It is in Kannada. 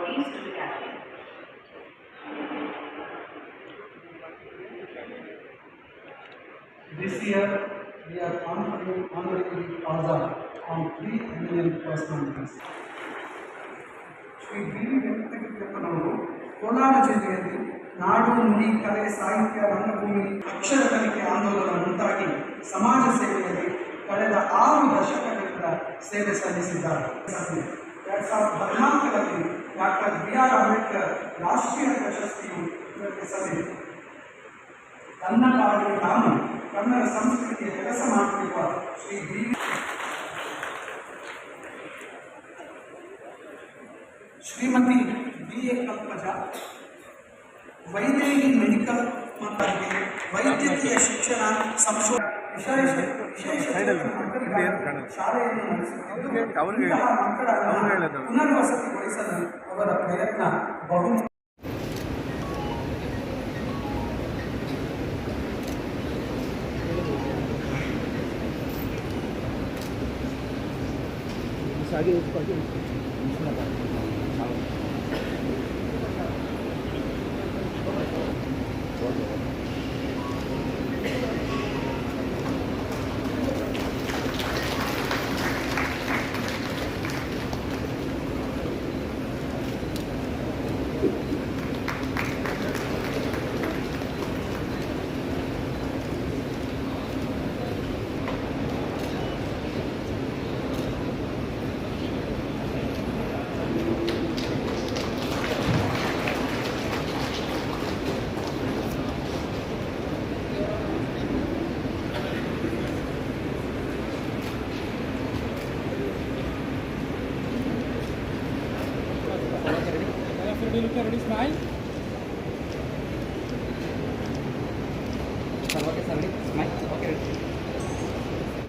devotees to the gathering. This year, we are honoring, the Plaza on three eminent personalities. Shri B ವೆಂಕಟಕೃಷ್ಣಪ್ಪನವರು Kolar ಜಿಲ್ಲೆಯಲ್ಲಿ ನಾಡು ನುಡಿ ಕಲೆ ಸಾಹಿತ್ಯ ರಂಗಭೂಮಿ ಅಕ್ಷರ ಕಲಿಕೆ ಆಂದೋಲನ ಮುಂತಾಗಿ ಸಮಾಜ ಸೇವೆಯಲ್ಲಿ ಕಳೆದ ಆರು ದಶಕಗಳಿಂದ ಸೇವೆ ಸಲ್ಲಿಸಿದ್ದಾರೆ ಡಾಕ್ಟರ್ ಬಿ ಆರ್ ಅಂಬೇಡ್ಕರ್ ರಾಷ್ಟ್ರೀಯ ಪ್ರಶಸ್ತಿಯು ಇವರಿಗೆ ಸಲ್ಲಿದೆ ತನ್ನ ಪಾಡಿಗೆ ತಾನು ಕನ್ನಡ ಸಂಸ್ಕೃತಿಯ ಕೆಲಸ ಮಾಡುತ್ತಿರುವ Shri B Shrimati B A Kalpaja Vaidehi medical ಮಕ್ಕಳಿಗೆ ವೈದ್ಯಕೀಯ ಶಿಕ್ಷಣ ಸಂಶೋಧನೆ ವಿಶೇಷ ವಿಶೇಷ ಚೇತನ ಮಕ್ಕಳಿಗಾಗಿ ಶಾಲೆಯನ್ನು ನಡೆಸುತ್ತಿದ್ದು ಅವ್ರಿಗೆ ಹೇಳಿ. ಇಂತಹ ಮಕ್ಕಳನ್ನು ಅವ್ರಿಗೆ ಹೇಳೋದು. ಪುನರ್ವಸತಿಗೊಳಿಸಲು ಅವರ ಪ್ರಯತ್ನ ಬಹು you look at ready smile. Okay, somebody smile. Okay.